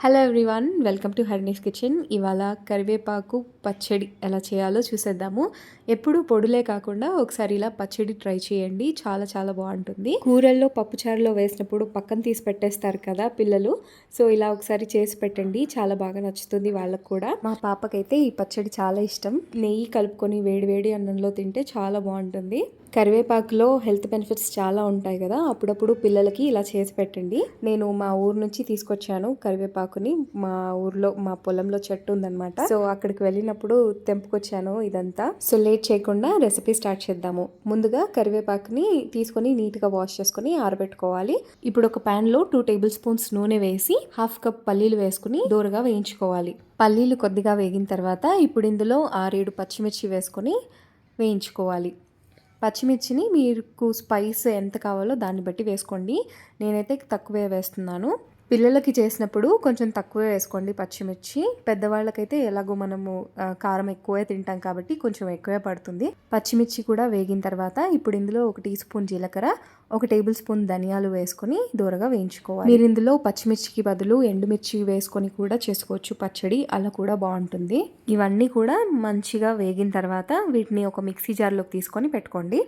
Hello everyone welcome to Harini's kitchen ఇవాళ కరివేపాకు పచ్చడి ఎలా చేయాలో చూసేద్దాము. ఎప్పుడు పొడులే కాకుండా ఒకసారి ఇలా పచ్చడి ట్రై చేయండి. చాలా చాలా బాగుంటుంది. కూరల్లో పప్పుచారులో వేసినప్పుడు పక్కన తీసి పెట్టేస్తారు కదా పిల్లలు. సో ఇలా ఒకసారి చేసి పెట్టండి. చాలా బాగా నచ్చుతుంది వాళ్ళకు కూడా. మా పాపకైతే ఈ పచ్చడి చాలా ఇష్టం. నెయ్యి కలుపుకొని వేడివేడి అన్నంలో తింటే చాలా బాగుంటుంది. కరివేపాకులో హెల్త్ బెనిఫిట్స్ చాలా ఉంటాయి కదా. అప్పుడప్పుడు పిల్లలకి ఇలా చేసి పెట్టండి. నేను మా ఊరు నుంచి తీసుకొచ్చాను కరివేపాకు. కరివేపాకుని మా ఊర్లో మా పొలంలో చెట్టు ఉందన్నమాట. సో అక్కడికి వెళ్ళినప్పుడు తెంపుకొచ్చాను ఇదంతా. సో లేట్ చేయకుండా రెసిపీ స్టార్ట్ చేద్దాము. ముందుగా కరివేపాకుని తీసుకొని నీట్గా వాష్ చేసుకొని ఆరబెట్టుకోవాలి. ఇప్పుడు ఒక ప్యాన్లో టూ టేబుల్ స్పూన్స్ నూనె వేసి హాఫ్ కప్ పల్లీలు వేసుకుని దూరగా వేయించుకోవాలి. పల్లీలు కొద్దిగా వేగిన తర్వాత ఇప్పుడు ఇందులో ఆరేడు పచ్చిమిర్చి వేసుకొని వేయించుకోవాలి. పచ్చిమిర్చిని మీకు స్పైస్ ఎంత కావాలో దాన్ని బట్టి వేసుకోండి. నేనైతే తక్కువే వేస్తున్నాను. పిల్లలకి చేసినప్పుడు కొంచెం తక్కువే వేసుకోండి పచ్చిమిర్చి. పెద్దవాళ్ళకైతే ఎలాగో మనము కారం ఎక్కువే తింటాం కాబట్టి కొంచెం ఎక్కువే పడుతుంది. పచ్చిమిర్చి కూడా వేగిన తర్వాత ఇప్పుడు ఇందులో ఒక టీ స్పూన్ జీలకర్ర ఒక టేబుల్ స్పూన్ ధనియాలు వేసుకొని దూరగా వేయించుకోవాలి. మీరు ఇందులో పచ్చిమిర్చికి బదులు ఎండుమిర్చి వేసుకొని కూడా చేసుకోవచ్చు. పచ్చడి అలా కూడా బాగుంటుంది. ఇవన్నీ కూడా మంచిగా వేగిన తర్వాత వీటిని ఒక మిక్సీ జార్లోకి తీసుకొని పెట్టుకోండి.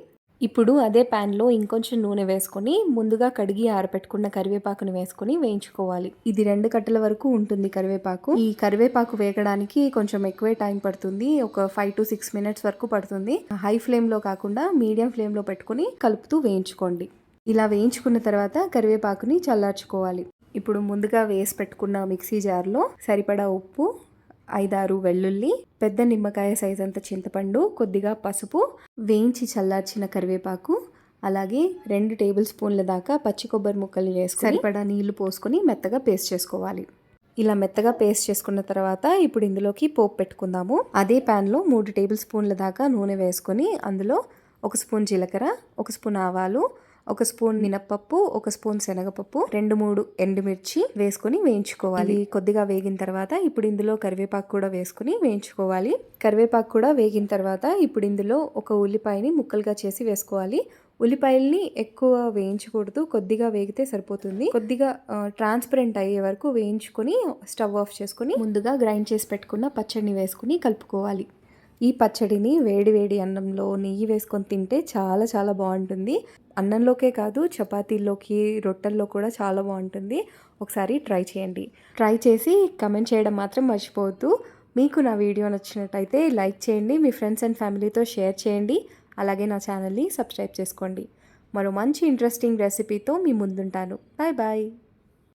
ఇప్పుడు అదే ప్యాన్లో ఇంకొంచెం నూనె వేసుకొని ముందుగా కడిగి ఆరపెట్టుకున్న కరివేపాకుని వేసుకొని వేయించుకోవాలి. ఇది రెండు కట్టల వరకు ఉంటుంది కరివేపాకు. ఈ కరివేపాకు వేగడానికి కొంచెం ఎక్కువే టైం పడుతుంది. ఒక ఫైవ్ టు సిక్స్ మినిట్స్ వరకు పడుతుంది. హై ఫ్లేమ్లో కాకుండా మీడియం ఫ్లేమ్లో పెట్టుకుని కలుపుతూ వేయించుకోండి. ఇలా వేయించుకున్న తర్వాత కరివేపాకుని చల్లార్చుకోవాలి. ఇప్పుడు ముందుగా వేసి పెట్టుకున్న మిక్సీ జార్లో సరిపడా ఉప్పు ఐదారు వెల్లుల్లి పెద్ద నిమ్మకాయ సైజ్ అంత చింతపండు కొద్దిగా పసుపు వేయించి చల్లార్చిన కరివేపాకు అలాగే రెండు టేబుల్ స్పూన్ల దాకా పచ్చి కొబ్బరి ముక్కలు వేసుకొని సరిపడా నీళ్ళు పోసుకొని మెత్తగా పేస్ట్ చేసుకోవాలి. ఇలా మెత్తగా పేస్ట్ చేసుకున్న తర్వాత ఇప్పుడు ఇందులోకి పోపు పెట్టుకుందాము. అదే ప్యాన్లో మూడు టేబుల్ స్పూన్ల దాకా నూనె వేసుకొని అందులో ఒక స్పూన్ జీలకర్ర ఒక స్పూన్ ఆవాలు ఒక స్పూన్ మినప్పప్పు ఒక స్పూన్ శనగపప్పు రెండు మూడు ఎండుమిర్చి వేసుకొని వేయించుకోవాలి. కొద్దిగా వేగిన తర్వాత ఇప్పుడు ఇందులో కరివేపాకు కూడా వేసుకుని వేయించుకోవాలి. కరివేపాకు కూడా వేగిన తర్వాత ఇప్పుడు ఇందులో ఒక ఉల్లిపాయని ముక్కలుగా చేసి వేసుకోవాలి. ఉల్లిపాయల్ని ఎక్కువ వేయించకూడదు. కొద్దిగా వేగితే సరిపోతుంది. కొద్దిగా ట్రాన్స్పరెంట్ అయ్యే వరకు వేయించుకొని స్టవ్ ఆఫ్ చేసుకుని ముందుగా గ్రైండ్ చేసి పెట్టుకున్న పచ్చడిని వేసుకుని కలుపుకోవాలి. ఈ పచ్చడిని వేడి వేడి అన్నంలో నెయ్యి వేసుకొని తింటే చాలా చాలా బాగుంటుంది. అన్నంలోకే కాదు చపాతీల్లోకి రొట్టెల్లో కూడా చాలా బాగుంటుంది. ఒకసారి ట్రై చేయండి. ట్రై చేసి కమెంట్ చేయడం మాత్రం మర్చిపోవద్దు. మీకు నా వీడియో నచ్చినట్టయితే లైక్ చేయండి మీ ఫ్రెండ్స్ అండ్ ఫ్యామిలీతో షేర్ చేయండి. అలాగే నా ఛానల్ని సబ్స్క్రైబ్ చేసుకోండి. మరో మంచి ఇంట్రెస్టింగ్ రెసిపీతో మీ ముందుంటాను. Bye bye.